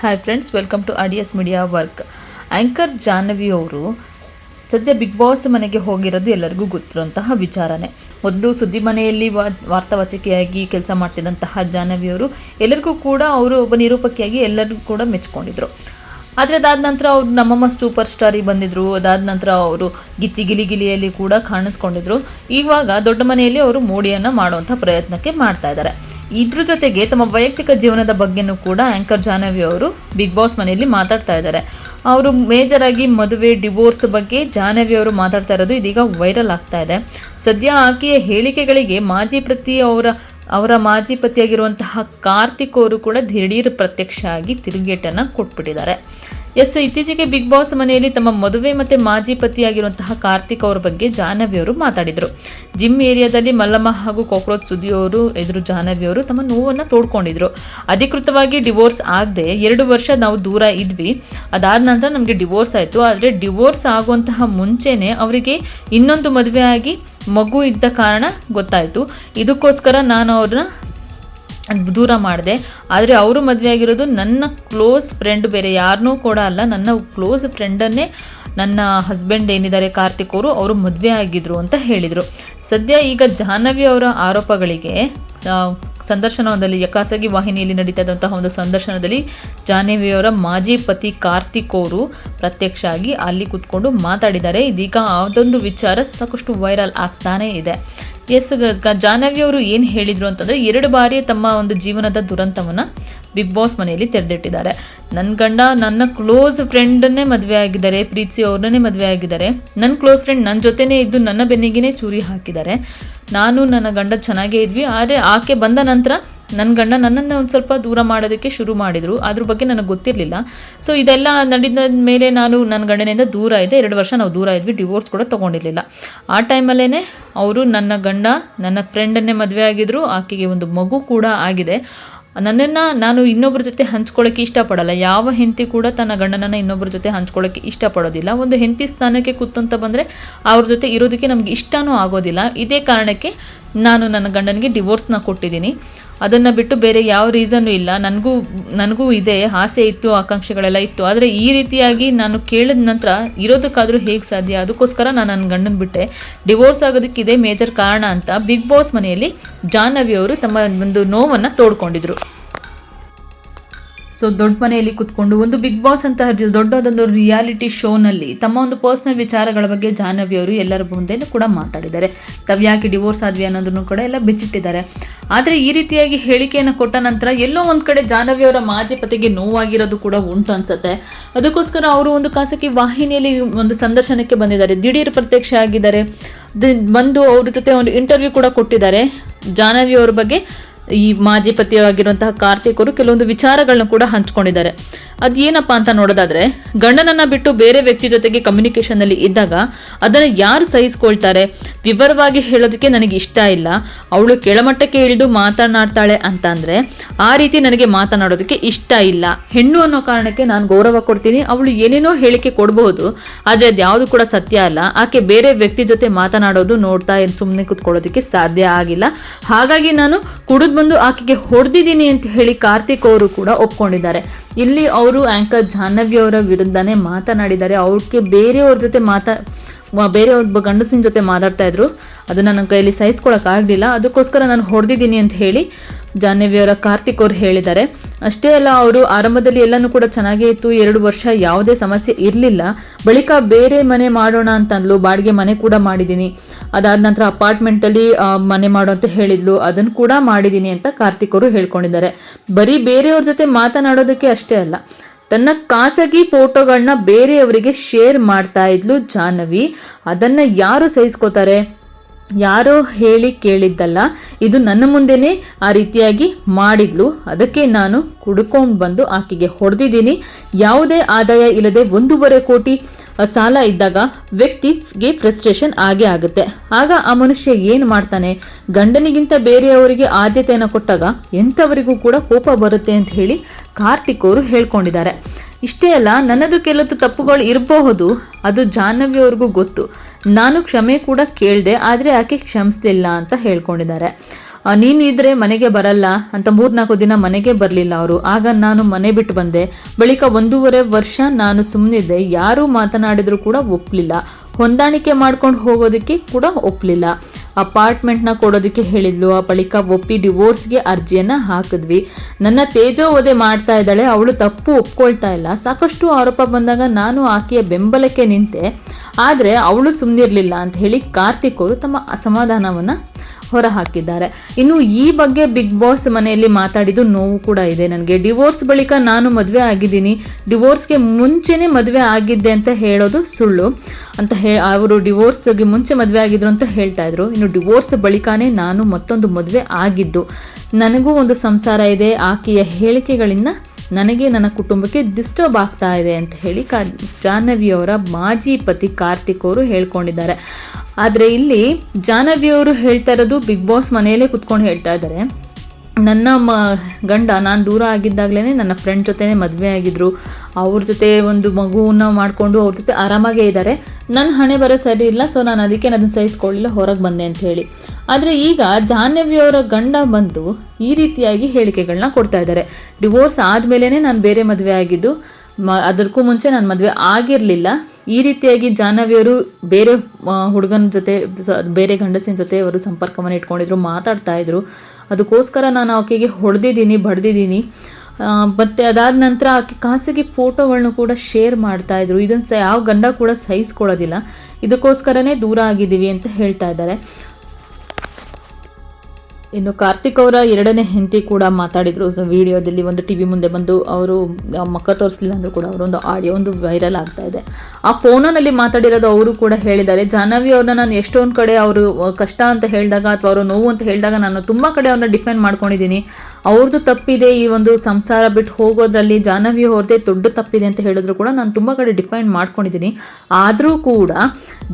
Hi friends welcome to ಆಡಿಯಸ್ media work anchor Jahnavi ಅವರು ಸದ್ಯ ಬಿಗ್ ಬಾಸ್ ಮನೆಗೆ ಹೋಗಿರೋದು ಎಲ್ಲರಿಗೂ ಗೊತ್ತಿರುವಂತಹ ವಿಚಾರನೇ. ಮೊದಲು ಸುದ್ದಿ ಮನೆಯಲ್ಲಿ ವಾ, ವಾರ್ತಾವಾಚಕಿಯಾಗಿ ಕೆಲಸ ಮಾಡ್ತಿದ್ದಂತಹ ಜಾಹ್ನವಿ ಅವರು ಎಲ್ಲರಿಗೂ ಕೂಡ ಅವರು ಒಬ್ಬ ನಿರೂಪಕಿಯಾಗಿ ಎಲ್ಲರಿಗೂ ಕೂಡ ಮೆಚ್ಕೊಂಡಿದ್ರು. ಆದರೆ ಅದಾದ ನಂತರ ಅವ್ರು ನಮ್ಮಮ್ಮ ಸೂಪರ್ ಸ್ಟಾರಿಗೆ ಬಂದಿದ್ರು. ಅದಾದ ನಂತರ ಅವರು ಗಿಚ್ಚಿ ಗಿಲಿ ಗಿಲಿಯಲ್ಲಿ ಕೂಡ ಕಾಣಿಸ್ಕೊಂಡಿದ್ರು. ಇವಾಗ ದೊಡ್ಡ ಮನೆಯಲ್ಲಿ ಅವರು ಮೋಡಿಯನ್ನು ಮಾಡುವಂಥ ಪ್ರಯತ್ನಕ್ಕೆ ಮಾಡ್ತಾ ಇದ್ದಾರೆ. ಇದ್ರ ಜೊತೆಗೆ ತಮ್ಮ ವೈಯಕ್ತಿಕ ಜೀವನದ ಬಗ್ಗೆನೂ ಕೂಡ ಆಂಕರ್ ಜಾಹ್ನವಿ ಅವರು ಬಿಗ್ ಬಾಸ್ ಮನೆಯಲ್ಲಿ ಮಾತಾಡ್ತಾ ಇದ್ದಾರೆ. ಅವರು ಮೇಜರ್ ಆಗಿ ಮದುವೆ ಡಿವೋರ್ಸ್ ಬಗ್ಗೆ ಜಾಹ್ನವಿ ಅವರು ಮಾತಾಡ್ತಾ ಇರೋದು ಇದೀಗ ವೈರಲ್ ಆಗ್ತಾ ಇದೆ. ಸದ್ಯ ಆಕೆಯ ಹೇಳಿಕೆಗಳಿಗೆ ಮಾಜಿ ಪ್ರತಿ ಅವರ ಅವರ ಮಾಜಿ ಪತಿಯಾಗಿರುವಂತಹ ಕಾರ್ತಿಕ್ ಅವರು ಕೂಡ ದಿಢೀರ್ ಪ್ರತ್ಯಕ್ಷ ಆಗಿ ತಿರುಗೇಟನ್ನು ಕೊಟ್ಬಿಟ್ಟಿದ್ದಾರೆ. ಎಸ್ ಇತ್ತೀಚೆಗೆ ಬಿಗ್ ಬಾಸ್ ಮನೆಯಲ್ಲಿ ತಮ್ಮ ಮದುವೆ ಮತ್ತು ಮಾಜಿ ಪತಿಯಾಗಿರುವಂತಹ ಕಾರ್ತಿಕ್ ಅವರ ಬಗ್ಗೆ ಜಾಹ್ನವಿ ಅವರು ಮಾತಾಡಿದರು. ಜಿಮ್ ಏರಿಯಾದಲ್ಲಿ ಮಲ್ಲಮ್ಮ ಹಾಗೂ ಕಾಕ್ರೋಚ್ ಸುದ್ದಿಯವರು ಎದುರು ಜಾಹ್ನವಿ ಅವರು ತಮ್ಮ ನೋವನ್ನು ತೋಡ್ಕೊಂಡಿದ್ರು. ಅಧಿಕೃತವಾಗಿ ಡಿವೋರ್ಸ್ ಆಗದೆ ಎರಡು ವರ್ಷ ನಾವು ದೂರ ಇದ್ವಿ. ಅದಾದ ನಂತರ ನಮಗೆ ಡಿವೋರ್ಸ್ ಆಯಿತು. ಆದರೆ ಡಿವೋರ್ಸ್ ಆಗುವಂತಹ ಮುಂಚೆನೇ ಅವರಿಗೆ ಇನ್ನೊಂದು ಮದುವೆ ಆಗಿ ಮಗು ಇದ್ದ ಕಾರಣ ಗೊತ್ತಾಯಿತು. ಇದಕ್ಕೋಸ್ಕರ ನಾನು ಅವ್ರನ್ನ ದೂರ ಮಾಡಿದೆ. ಆದರೆ ಅವರು ಮದುವೆ ಆಗಿರೋದು ನನ್ನ ಕ್ಲೋಸ್ ಫ್ರೆಂಡ್ ಬೇರೆ ಯಾರನ್ನೂ ಕೂಡ ಅಲ್ಲ. ನನ್ನ ಕ್ಲೋಸ್ ಫ್ರೆಂಡನ್ನೇ ನನ್ನ ಹಸ್ಬೆಂಡ್ ಏನಿದ್ದಾರೆ ಕಾರ್ತಿಕ್ ಅವರು ಅವರು ಮದುವೆ ಆಗಿದ್ರು ಅಂತ ಹೇಳಿದರು. ಸದ್ಯ ಈಗ ಜಾಹ್ನವಿ ಅವರ ಆರೋಪಗಳಿಗೆ ಸಂದರ್ಶನದಲ್ಲಿ ಖಾಸಗಿ ವಾಹಿನಿಯಲ್ಲಿ ನಡೀತಾ ಇದ್ದಂತಹ ಒಂದು ಸಂದರ್ಶನದಲ್ಲಿ ಜಾಹ್ನವಿಯವರ ಮಾಜಿ ಪತಿ ಕಾರ್ತಿಕ್ ಅವರು ಪ್ರತ್ಯಕ್ಷ ಆಗಿ ಅಲ್ಲಿ ಕೂತ್ಕೊಂಡು ಮಾತಾಡಿದ್ದಾರೆ. ಇದೀಗ ಅದೊಂದು ವಿಚಾರ ಸಾಕಷ್ಟು ವೈರಲ್ ಆಗ್ತಾನೇ ಇದೆ. ಎಸ್ ಜಾಹ್ನವಿ ಅವರು ಏನು ಹೇಳಿದರು ಅಂತಂದರೆ ಎರಡು ಬಾರಿ ತಮ್ಮ ಒಂದು ಜೀವನದ ದುರಂತವನ್ನು ಬಿಗ್ ಬಾಸ್ ಮನೆಯಲ್ಲಿ ತೆರೆದಿಟ್ಟಿದ್ದಾರೆ. ನನ್ನ ಗಂಡ ನನ್ನ ಕ್ಲೋಸ್ ಫ್ರೆಂಡನ್ನೇ ಮದುವೆ ಆಗಿದ್ದಾರೆ ಪ್ರೀತಿ ಅವ್ರನ್ನೇ ಮದುವೆ ಆಗಿದ್ದಾರೆ. ನನ್ನ ಕ್ಲೋಸ್ ಫ್ರೆಂಡ್ ನನ್ನ ಜೊತೆನೇ ಇದ್ದು ನನ್ನ ಬೆನ್ನಿಗೆನೇ ಚೂರಿ ಹಾಕಿದ್ದಾರೆ. ನಾನು ನನ್ನ ಗಂಡ ಚೆನ್ನಾಗೇ ಇದ್ವಿ, ಆದರೆ ಆಕೆ ಬಂದ ನಂತರ ನನ್ನ ಗಂಡ ನನ್ನನ್ನು ಒಂದು ಸ್ವಲ್ಪ ದೂರ ಮಾಡೋದಕ್ಕೆ ಶುರು ಮಾಡಿದರು. ಅದ್ರ ಬಗ್ಗೆ ನನಗೆ ಗೊತ್ತಿರಲಿಲ್ಲ. ಸೊ ಇದೆಲ್ಲ ನಡೆದ ಮೇಲೆ ನಾನು ನನ್ನ ಗಂಡನಿಂದ ದೂರ ಇದ್ದೆ. ಎರಡು ವರ್ಷ ನಾವು ದೂರ ಇದ್ವಿ. ಡಿವೋರ್ಸ್ ಕೂಡ ತೊಗೊಂಡಿರಲಿಲ್ಲ. ಆ ಟೈಮಲ್ಲೇ ಅವರು ನನ್ನ ಗಂಡ, ನನ್ನ ಫ್ರೆಂಡನ್ನೇ ಮದುವೆ ಆಗಿದ್ರು. ಆಕೆಗೆ ಒಂದು ಮಗು ಕೂಡ ಆಗಿದೆ. ನನ್ನನ್ನು ನಾನು ಇನ್ನೊಬ್ಬರ ಜೊತೆ ಹಂಚ್ಕೊಳ್ಳೋಕ್ಕೆ ಇಷ್ಟಪಡಲ್ಲ. ಯಾವ ಹೆಂಡತಿ ಕೂಡ ತನ್ನ ಗಂಡನನ್ನು ಇನ್ನೊಬ್ಬರ ಜೊತೆ ಹಂಚ್ಕೊಳ್ಳೋಕ್ಕೆ ಇಷ್ಟಪಡೋದಿಲ್ಲ. ಒಂದು ಹೆಂಡತಿ ಸ್ಥಾನಕ್ಕೆ ಕೂತಂತ ಬಂದರೆ ಅವ್ರ ಜೊತೆ ಇರೋದಕ್ಕೆ ನಮಗೆ ಇಷ್ಟವೂ ಆಗೋದಿಲ್ಲ. ಇದೇ ಕಾರಣಕ್ಕೆ ನಾನು ನನ್ನ ಗಂಡನಿಗೆ ಡಿವೋರ್ಸ್ನ ಕೊಟ್ಟಿದ್ದೀನಿ. ಅದನ್ನು ಬಿಟ್ಟು ಬೇರೆ ಯಾವ ರೀಸನ್ನು ಇಲ್ಲ. ನನಗೂ ನನಗೂ ಇದೆ, ಆಸೆ ಇತ್ತು, ಆಕಾಂಕ್ಷೆಗಳೆಲ್ಲ ಇತ್ತು. ಆದರೆ ಈ ರೀತಿಯಾಗಿ ನಾನು ಕೇಳಿದ ನಂತರ ಇರೋದಕ್ಕಾದರೂ ಹೇಗೆ ಸಾಧ್ಯ? ಅದಕ್ಕೋಸ್ಕರ ನಾನು ನನ್ನ ಗಂಡನ ಬಿಟ್ಟೆ. ಡಿವೋರ್ಸ್ ಆಗೋದಕ್ಕಿದೆ ಮೇಜರ್ ಕಾರಣ ಅಂತ ಬಿಗ್ ಬಾಸ್ ಮನೆಯಲ್ಲಿ ಜಾಹ್ನವಿ ಅವರು ತಮ್ಮ ಒಂದು ನೋವನ್ನು ತೋಡ್ಕೊಂಡಿದ್ರು. ಸೊ ದೊಡ್ಡ ಮನೆಯಲ್ಲಿ ಕುತ್ಕೊಂಡು ಒಂದು ಬಿಗ್ ಬಾಸ್ ಅಂತ ದೊಡ್ಡದೊಂದು ರಿಯಾಲಿಟಿ ಶೋನಲ್ಲಿ ತಮ್ಮ ಒಂದು ಪರ್ಸ್ನಲ್ ವಿಚಾರಗಳ ಬಗ್ಗೆ ಜಾಹ್ನವಿ ಅವರು ಎಲ್ಲರ ಮುಂದೆ ಕೂಡ ಮಾತಾಡಿದ್ದಾರೆ. ತಾವು ಯಾಕೆ ಡಿವೋರ್ಸ್ ಆದ್ವಿ ಅನ್ನೋದನ್ನು ಕೂಡ ಎಲ್ಲ ಬಿಚ್ಚಿಟ್ಟಿದ್ದಾರೆ. ಆದರೆ ಈ ರೀತಿಯಾಗಿ ಹೇಳಿಕೆಯನ್ನು ಕೊಟ್ಟ ನಂತರ ಎಲ್ಲೋ ಒಂದು ಕಡೆ ಜಾಹ್ನವಿ ಅವರ ಮಾಜಿ ಪತಿಗೆ ನೋವಾಗಿರೋದು ಕೂಡ ಉಂಟು ಅನ್ಸುತ್ತೆ. ಅದಕ್ಕೋಸ್ಕರ ಅವರು ಒಂದು ಖಾಸಗಿ ವಾಹಿನಿಯಲ್ಲಿ ಒಂದು ಸಂದರ್ಶನಕ್ಕೆ ಬಂದಿದ್ದಾರೆ. ದಿಢೀರ್ ಪ್ರತ್ಯಕ್ಷ ಆಗಿದ್ದಾರೆ. ಬಂದು ಅವ್ರ ಜೊತೆ ಒಂದು ಇಂಟರ್ವ್ಯೂ ಕೂಡ ಕೊಟ್ಟಿದ್ದಾರೆ. ಜಾಹ್ನವಿ ಅವ್ರ ಬಗ್ಗೆ ಈ ಮಾಜಿ ಪತಿಯಾಗಿರುವಂತಹ ಕಾರ್ತಿಕ್ ಅವರು ಕೆಲವೊಂದು ವಿಚಾರಗಳನ್ನ ಕೂಡ ಹಂಚ್ಕೊಂಡಿದ್ದಾರೆ. ಅದೇನಪ್ಪ ಅಂತ ನೋಡೋದಾದ್ರೆ, ಗಂಡನನ್ನ ಬಿಟ್ಟು ಬೇರೆ ವ್ಯಕ್ತಿ ಜೊತೆಗೆ ಕಮ್ಯುನಿಕೇಶನ್ ಅಲ್ಲಿ ಇದ್ದಾಗ ಅದನ್ನ ಯಾರು ಸಹಿಸ್ಕೊಳ್ತಾರೆ? ವಿವರವಾಗಿ ಹೇಳೋದಕ್ಕೆ ನನಗೆ ಇಷ್ಟ ಇಲ್ಲ. ಅವಳು ಕೆಳಮಟ್ಟಕ್ಕೆ ಇಳಿದು ಮಾತನಾಡ್ತಾಳೆ ಅಂತ ಅಂದ್ರೆ, ಆ ರೀತಿ ನನಗೆ ಮಾತನಾಡೋದಕ್ಕೆ ಇಷ್ಟ ಇಲ್ಲ. ಹೆಣ್ಣು ಅನ್ನೋ ಕಾರಣಕ್ಕೆ ನಾನು ಗೌರವ ಕೊಡ್ತೀನಿ, ಅವಳು ಏನೇನೋ ಹೇಳಿಕೆ ಕೊಡಬಹುದು, ಆದ್ರೆ ಅದು ಯಾವುದು ಕೂಡ ಸತ್ಯ ಅಲ್ಲ. ಆಕೆ ಬೇರೆ ವ್ಯಕ್ತಿ ಜೊತೆ ಮಾತನಾಡೋದು ನೋಡ್ತಾ ಸುಮ್ಮನೆ ಕುತ್ಕೊಳ್ಳೋದಕ್ಕೆ ಸಾಧ್ಯ ಆಗಿಲ್ಲ. ಹಾಗಾಗಿ ನಾನು ಕುಡಿದ್ ಬಂದು ಆಕೆಗೆ ಹೊಡೆದಿದ್ದೀನಿ ಅಂತ ಹೇಳಿ ಕಾರ್ತಿಕ್ ಅವರು ಕೂಡ ಒಪ್ಕೊಂಡಿದ್ದಾರೆ. ಇಲ್ಲಿ ಆಂಕರ್ ಜಾಹ್ನವಿ ಅವರ ವಿರುದ್ಧನೇ ಮಾತನಾಡಿದ್ದಾರೆ. ಅವ್ರಿಗೆ ಬೇರೆಯವ್ರ ಜೊತೆ ಮಾತಾ ಬೇರೆ ಒಬ್ಬ ಗಂಡಸಿನ ಜೊತೆ ಮಾತಾಡ್ತಾ ಇದ್ರು. ಅದನ್ನು ನನ್ನ ಕೈಯಲ್ಲಿ ಸಹಿಸ್ಕೊಳಕ್ ಆಗಲಿಲ್ಲ. ಅದಕ್ಕೋಸ್ಕರ ನಾನು ಹೊಡೆದಿದ್ದೀನಿ ಅಂತ ಹೇಳಿ ಜಾಹ್ನವಿಯವರ ಕಾರ್ತಿಕ್ ಅವರು ಹೇಳಿದ್ದಾರೆ. ಅಷ್ಟೇ ಅಲ್ಲ, ಅವರು ಆರಂಭದಲ್ಲಿ ಎಲ್ಲನೂ ಕೂಡ ಚೆನ್ನಾಗೇ ಇತ್ತು. ಎರಡು ವರ್ಷ ಯಾವುದೇ ಸಮಸ್ಯೆ ಇರಲಿಲ್ಲ. ಬಳಿಕ ಬೇರೆ ಮನೆ ಮಾಡೋಣ ಅಂತಂದ್ಲು ಬಾಡಿಗೆ ಮನೆ ಕೂಡ ಮಾಡಿದ್ದೀನಿ. ಅದಾದ ನಂತರ ಅಪಾರ್ಟ್ಮೆಂಟಲ್ಲಿ ಮನೆ ಮಾಡೋ ಅಂತ ಹೇಳಿದ್ಲು. ಅದನ್ನು ಕೂಡ ಮಾಡಿದ್ದೀನಿ ಅಂತ ಕಾರ್ತಿಕ್ ಅವರು ಹೇಳ್ಕೊಂಡಿದ್ದಾರೆ. ಬರೀ ಬೇರೆಯವ್ರ ಜೊತೆ ಮಾತನಾಡೋದಕ್ಕೆ ಅಷ್ಟೇ ಅಲ್ಲ. ತನ್ನ ಖಾಸಗಿ ಫೋಟೋಗಳನ್ನ ಬೇರೆಯವರಿಗೆ ಶೇರ್ ಮಾಡ್ತಾ ಇದ್ಲು ಜಾಹ್ನವಿ. ಅದನ್ನ ಯಾರು ಸಹಿಸ್ಕೋತಾರೆ? ಯಾರೋ ಹೇಳಿ ಕೇಳಿದ್ದಲ್ಲ, ಇದು ನನ್ನ ಮುಂದೆನೇ ಆ ರೀತಿಯಾಗಿ ಮಾಡಿದ್ಲು. ಅದಕ್ಕೆ ನಾನು ಕುಡ್ಕೊಂಡು ಬಂದು ಆಕೆಗೆ ಹೊಡೆದಿದ್ದೀನಿ. ಯಾವುದೇ ಆದಾಯ ಇಲ್ಲದೆ ಒಂದೂವರೆ ಕೋಟಿ ಸಾಲ ಇದ್ದಾಗ ವ್ಯಕ್ತಿಗೆ ಫ್ರಸ್ಟ್ರೇಷನ್ ಆಗೇ ಆಗುತ್ತೆ. ಆಗ ಆ ಮನುಷ್ಯ ಏನು ಮಾಡ್ತಾನೆ? ಗಂಡನಿಗಿಂತ ಬೇರೆಯವರಿಗೆ ಆದ್ಯತೆಯನ್ನು ಕೊಟ್ಟಾಗ ಎಂಥವರಿಗೂ ಕೂಡ ಕೋಪ ಬರುತ್ತೆ ಅಂತ ಹೇಳಿ ಕಾರ್ತಿಕ್ ಅವರು ಹೇಳ್ಕೊಂಡಿದ್ದಾರೆ. ಇಷ್ಟೇ ಅಲ್ಲ, ನನ್ನದು ಕೆಲವು ತಪ್ಪುಗಳು ಇರಬಹುದು, ಅದು ಜಾಹ್ನವಿ ಅವ್ರಿಗೂ ಗೊತ್ತು. ನಾನು ಕ್ಷಮೆ ಕೂಡ ಕೇಳಿದೆ, ಆದರೆ ಆಕೆ ಕ್ಷಮಿಸ್ಲಿಲ್ಲ ಅಂತ ಹೇಳ್ಕೊಂಡಿದ್ದಾರೆ. ನೀನಿದ್ರೆ ಮನೆಗೆ ಬರಲ್ಲ ಅಂತ ಮೂರ್ನಾಲ್ಕು ದಿನ ಮನೆಗೆ ಬರಲಿಲ್ಲ ಅವರು. ಆಗ ನಾನು ಮನೆ ಬಿಟ್ಟು ಬಂದೆ. ಬಳಿಕ ಒಂದೂವರೆ ವರ್ಷ ನಾನು ಸುಮ್ಮನಿದ್ದೆ ಯಾರೂ ಮಾತನಾಡಿದರೂ ಕೂಡ ಒಪ್ಪಲಿಲ್ಲ ಹೊಂದಾಣಿಕೆ ಮಾಡ್ಕೊಂಡು ಹೋಗೋದಕ್ಕೆ ಕೂಡ ಒಪ್ಪಲಿಲ್ಲ ಅಪಾರ್ಟ್ಮೆಂಟ್ನ ಕೊಡೋದಕ್ಕೆ ಹೇಳಿದ್ಲು. ಆ ಬಳಿಕ ಒಪ್ಪಿ ಡಿವೋರ್ಸ್ಗೆ ಅರ್ಜಿಯನ್ನು ಹಾಕಿದ್ವಿ. ನನ್ನ ತೇಜೋ ಒದೆ ಮಾಡ್ತಾ ಇದ್ದಾಳೆ. ಅವಳು ತಪ್ಪು ಒಪ್ಕೊಳ್ತಾ ಇಲ್ಲ. ಸಾಕಷ್ಟು ಆರೋಪ ಬಂದಾಗ ನಾನು ಆಕೆಯ ಬೆಂಬಲಕ್ಕೆ ನಿಂತೆ. ಆದರೆ ಅವಳು ಸುಮ್ಮನಿರಲಿಲ್ಲ ಅಂತ ಹೇಳಿ ಕಾರ್ತಿಕ್ ಅವರು ತಮ್ಮ ಅಸಮಾಧಾನವನ್ನು ಹೊರಹಾಕಿದ್ದಾರೆ. ಇನ್ನು ಈ ಬಗ್ಗೆ ಬಿಗ್ ಬಾಸ್ ಮನೆಯಲ್ಲಿ ಮಾತಾಡಿದ್ದು ನೋವು ಕೂಡ ಇದೆ ನನಗೆ. ಡಿವೋರ್ಸ್ ಬಳಿಕ ನಾನು ಮದುವೆ ಆಗಿದ್ದೀನಿ. ಡಿವೋರ್ಸ್ಗೆ ಮುಂಚೆನೇ ಮದುವೆ ಆಗಿದ್ದೆ ಅಂತ ಹೇಳೋದು ಸುಳ್ಳು. ಅಂತ ಹೇ, ಅವರು ಡಿವೋರ್ಸ್ಗೆ ಮುಂಚೆ ಮದುವೆ ಆಗಿದ್ರು ಅಂತ ಹೇಳ್ತಾ ಇದ್ರು. ಇನ್ನು ಡಿವೋರ್ಸ್ ಬಳಿಕನೇ ನಾನು ಮತ್ತೊಂದು ಮದುವೆ ಆಗಿದ್ದು. ನನಗೂ ಒಂದು ಸಂಸಾರ ಇದೆ. ಆಕೆಯ ಹೇಳಿಕೆಗಳಿಂದ ನನಗೆ ನನ್ನ ಕುಟುಂಬಕ್ಕೆ ಡಿಸ್ಟರ್ಬ್ ಆಗ್ತಾ ಇದೆ ಅಂತ ಹೇಳಿ ಕಾ ಜಾಹ್ನವಿ ಅವರ ಮಾಜಿ ಪತಿ ಕಾರ್ತಿಕ್ ಅವರು ಹೇಳ್ಕೊಂಡಿದ್ದಾರೆ. ಆದರೆ ಇಲ್ಲಿ ಜಾಹ್ನವಿ ಅವರು ಹೇಳ್ತಾ ಇರೋದು ಬಿಗ್ ಬಾಸ್ ಮನೆಯಲ್ಲೇ ಕುತ್ಕೊಂಡು ಹೇಳ್ತಾ ಇದ್ದಾರೆ. ನನ್ನ ಮ, ಗಂಡ, ನಾನು ದೂರ ಆಗಿದ್ದಾಗಲೇ ನನ್ನ ಫ್ರೆಂಡ್ ಜೊತೆನೇ ಮದುವೆ ಆಗಿದ್ರು. ಅವ್ರ ಜೊತೆ ಒಂದು ಮಗುವನ್ನ ಮಾಡಿಕೊಂಡು ಅವ್ರ ಜೊತೆ ಆರಾಮಾಗೇ ಇದ್ದಾರೆ. ನನ್ನ ಹಣೆ ಬರೋ ಸರಿ ಇಲ್ಲ ಸೊ ನಾನು ಅದಕ್ಕೆ ಅದನ್ನು ಸಹಿಸ್ಕೊಳ್ಳಿಲ್ಲ, ಹೊರಗೆ ಬಂದೆ ಅಂತ ಹೇಳಿ. ಆದರೆ ಈಗ ಜಾಹ್ನವಿ ಅವರ ಗಂಡ ಬಂದು ಈ ರೀತಿಯಾಗಿ ಹೇಳಿಕೆಗಳನ್ನ ಕೊಡ್ತಾ ಇದ್ದಾರೆ. ಡಿವೋರ್ಸ್ ಆದಮೇಲೆ ನಾನು ಬೇರೆ ಮದುವೆ ಆಗಿದ್ದು ಮ, ಅದಕ್ಕೂ ಮುಂಚೆ ನಾನು ಮದುವೆ ಆಗಿರಲಿಲ್ಲ. ಈ ರೀತಿಯಾಗಿ ಜಾಹ್ನವಿಯವರು ಬೇರೆ ಹುಡುಗನ ಜೊತೆ ಬೇರೆ ಗಂಡಸಿನ ಜೊತೆ ಅವರು ಸಂಪರ್ಕವನ್ನು ಇಟ್ಕೊಂಡಿದ್ರು, ಮಾತಾಡ್ತಾ ಇದ್ರು. ಅದಕ್ಕೋಸ್ಕರ ನಾನು ಆಕೆಗೆ ಹೊಡೆದಿದ್ದೀನಿ, ಬಡ್ದಿದ್ದೀನಿ. ಮತ್ತು ಅದಾದ ನಂತರ ಆಕೆ ಖಾಸಗಿ ಫೋಟೋಗಳನ್ನು ಕೂಡ ಶೇರ್ ಮಾಡ್ತಾ ಇದ್ರು. ಇದನ್ನು ಸ, ಯಾವ ಗಂಡ ಕೂಡ ಸಹಿಸ್ಕೊಳ್ಳೋದಿಲ್ಲ. ಇದಕ್ಕೋಸ್ಕರನೇ ದೂರ ಆಗಿದ್ದೀವಿ ಅಂತ ಹೇಳ್ತಾ ಇದ್ದಾರೆ. ಇನ್ನು ಕಾರ್ತಿಕ್ ಅವರ ಎರಡನೇ ಹೆಂಡತಿ ಕೂಡ ಮಾತಾಡಿದ್ರು. ವಿಡಿಯೋದಲ್ಲಿ ಒಂದು ಟಿ ವಿ ಮುಂದೆ ಬಂದು ಅವರು ಮಕ್ಕ ತೋರಿಸಲಿಲ್ಲ ಅಂದರೂ ಕೂಡ ಅವರೊಂದು ಆಡಿಯೋ ಒಂದು ವೈರಲ್ ಆಗ್ತಾ ಇದೆ. ಆ ಫೋನಲ್ಲಿ ಮಾತಾಡಿರೋದು ಅವರು ಕೂಡ ಹೇಳಿದ್ದಾರೆ. ಜಾಹ್ನವಿ ಅವ್ರನ್ನ ನಾನು ಎಷ್ಟೊಂದು ಕಡೆ ಅವರು ಕಷ್ಟ ಅಂತ ಹೇಳಿದಾಗ ಅಥವಾ ಅವರು ನೋವು ಅಂತ ಹೇಳಿದಾಗ ನಾನು ತುಂಬ ಕಡೆ ಅವ್ರನ್ನ ಡಿಫೆಂಡ್ ಮಾಡ್ಕೊಂಡಿದ್ದೀನಿ. ಅವ್ರದ್ದು ತಪ್ಪಿದೆ ಈ ಒಂದು ಸಂಸಾರ ಬಿಟ್ಟು ಹೋಗೋದ್ರಲ್ಲಿ. ಜಾಹ್ನವಿ ಅವ್ರದ್ದೇ ದೊಡ್ಡ ತಪ್ಪಿದೆ ಅಂತ ಹೇಳಿದ್ರು ಕೂಡ ನಾನು ತುಂಬ ಕಡೆ ಡಿಫೆಂಡ್ ಮಾಡ್ಕೊಂಡಿದ್ದೀನಿ. ಆದರೂ ಕೂಡ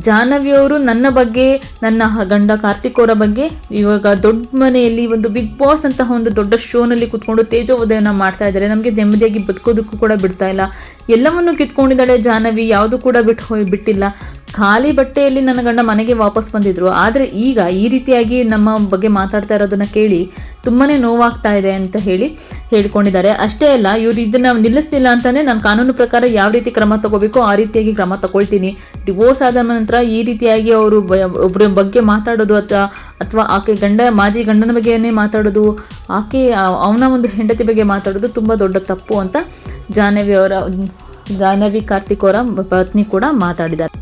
ಜಾಹ್ನವಿ ಅವರು ನನ್ನ ಬಗ್ಗೆ, ನನ್ನ ಗಂಡ ಕಾರ್ತಿಕ್ ಅವರ ಬಗ್ಗೆ ಇವಾಗ ದೊಡ್ಡ ಮನೆಯಲ್ಲಿ ಒಂದು ಬಿಗ್ ಬಾಸ್ ಅಂತಹ ಒಂದು ದೊಡ್ಡ ಶೋನಲ್ಲಿ ಕುತ್ಕೊಂಡು ತೇಜೋವದಯನ ಮಾಡ್ತಾ ಇದ್ದಾರೆ. ನಮಗೆ ನೆಮ್ಮದಿಯಾಗಿ ಬದುಕೋದಕ್ಕೂ ಕೂಡ ಬಿಡ್ತಾ ಇಲ್ಲ. ಎಲ್ಲವನ್ನು ಕಿತ್ಕೊಂಡಿದ್ದಾಳೆ ಜಾಹ್ನವಿ, ಯಾವುದು ಕೂಡ ಬಿಟ್ಟು ಬಿಟ್ಟಿಲ್ಲ. ಖಾಲಿ ಬಟ್ಟೆಯಲ್ಲಿ ನನ್ನ ಗಂಡ ಮನೆಗೆ ವಾಪಸ್ ಬಂದಿದ್ರು. ಆದರೆ ಈಗ ಈ ರೀತಿಯಾಗಿ ನಮ್ಮ ಬಗ್ಗೆ ಮಾತಾಡ್ತಾ ಇರೋದನ್ನ ಕೇಳಿ ತುಂಬಾನೇ ನೋವಾಗ್ತಾ ಇದೆ ಅಂತ ಹೇಳಿ ಹೇಳ್ಕೊಂಡಿದ್ದಾರೆ. ಅಷ್ಟೇ ಅಲ್ಲ, ಇವ್ರು ಇದನ್ನ ನಿಲ್ಲಿಸ್ತಿಲ್ಲ ಅಂತಾನೆ ನಾನು ಕಾನೂನು ಪ್ರಕಾರ ಯಾವ ರೀತಿ ಕ್ರಮ ತಗೋಬೇಕು ಆ ರೀತಿಯಾಗಿ ಕ್ರಮ ತಗೊಳ್ತೀನಿ. ಡಿವೋರ್ಸ್ ಆದ ನಂತರ ಈ ರೀತಿಯಾಗಿ ಅವರು ಒಬ್ಬರ ಬಗ್ಗೆ ಮಾತಾಡೋದು ಅಥವಾ ಅಥವಾ ಆಕೆ ಗಂಡ, ಮಾಜಿ ಗಂಡನ ಬಗ್ಗೆನೇ ಮಾತಾಡೋದು, ಆಕೆ ಅವನ ಒಂದು ಹೆಂಡತಿ ಬಗ್ಗೆ ಮಾತಾಡೋದು ತುಂಬ ದೊಡ್ಡ ತಪ್ಪು ಅಂತ ಜಾಹ್ನವಿ ಅವರ, ಜಾಹ್ನವಿ ಕಾರ್ತಿಕ್ ಅವರ ಪತ್ನಿ ಕೂಡ ಮಾತಾಡಿದ್ದಾರೆ.